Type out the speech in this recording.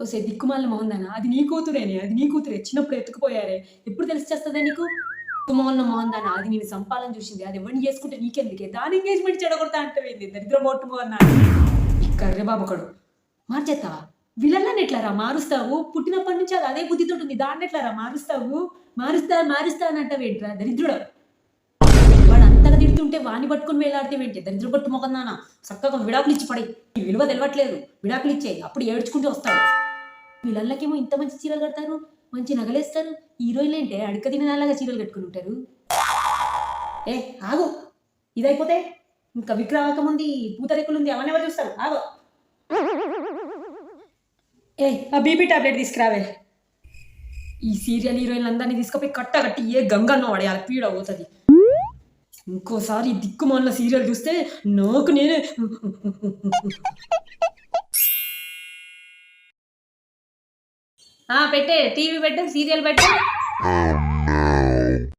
ఓసే దిక్కుమాల మోహందానా అది నీ కూతురేనే అది నీ కూతురే. చిన్నప్పుడు ఎత్తుకుపోయారే. ఎప్పుడు తెలిసి చేస్తుందా నీకు? దిక్కుమాల మోహందానా అది నేను సంపాలని చూసింది. అది ఎవరిని చేసుకుంటే నీకెందుకే? దాని ఎంగేజ్మెంట్ చెడగొడతా అంటే దరిద్ర బొట్టు మోహన్నా ఈ కర్రె బాబుకడు. మార్చేస్తావా వీళ్ళని ఎట్లారా మారుస్తావు? పుట్టినప్పటి నుంచి అది అదే బుద్ధితో ఉంటుంది దాన్ని ఎట్లారా మారుస్తావు? మారుస్తా మారుస్తా అని అంటావేంట్రా దరిద్రుడు. వాడు అంతగా తిడుతుంటే వాణ్ణి పట్టుకుని వేలాడితేవేంటి దరిద్ర పట్టు మొకందానా చక్కగా విడాకులు ఇచ్చి పడి విలువ తెలవట్లేదు. విడాకులు ఇచ్చే అప్పుడు ఏడ్చుకుంటూ వస్తాడు. వీళ్ళకేమో ఇంత మంచి చీరలు కడతారు? మంచి నగలేస్తారు? హీరోయిన్లు ఏంటే? అడుక తినలాగా చీరలు కట్టుకుని ఉంటారు ఏ ఆగు. ఇదైపోతే ఇంకా విక్రమకముంది పూతరేకులు ఉంది అవన్నీ ఎవరు చూస్తారు? ఆగు. ఏ ఆ బీపీ టాబ్లెట్ తీసుకురావే. ఈ సీరియల్ హీరోయిన్లు అందరినీ తీసుకుపోయి కట్ట కట్టి ఏ గంగన్నో పడేయాలి పీడ పోతుంది. ఇంకోసారి ఈ దిక్కుమాలిన సీరియల్ చూస్తే నాకు నేనే పెట్టే టీవీ పెట్టు సీరియల్ పెట్టు. Oh,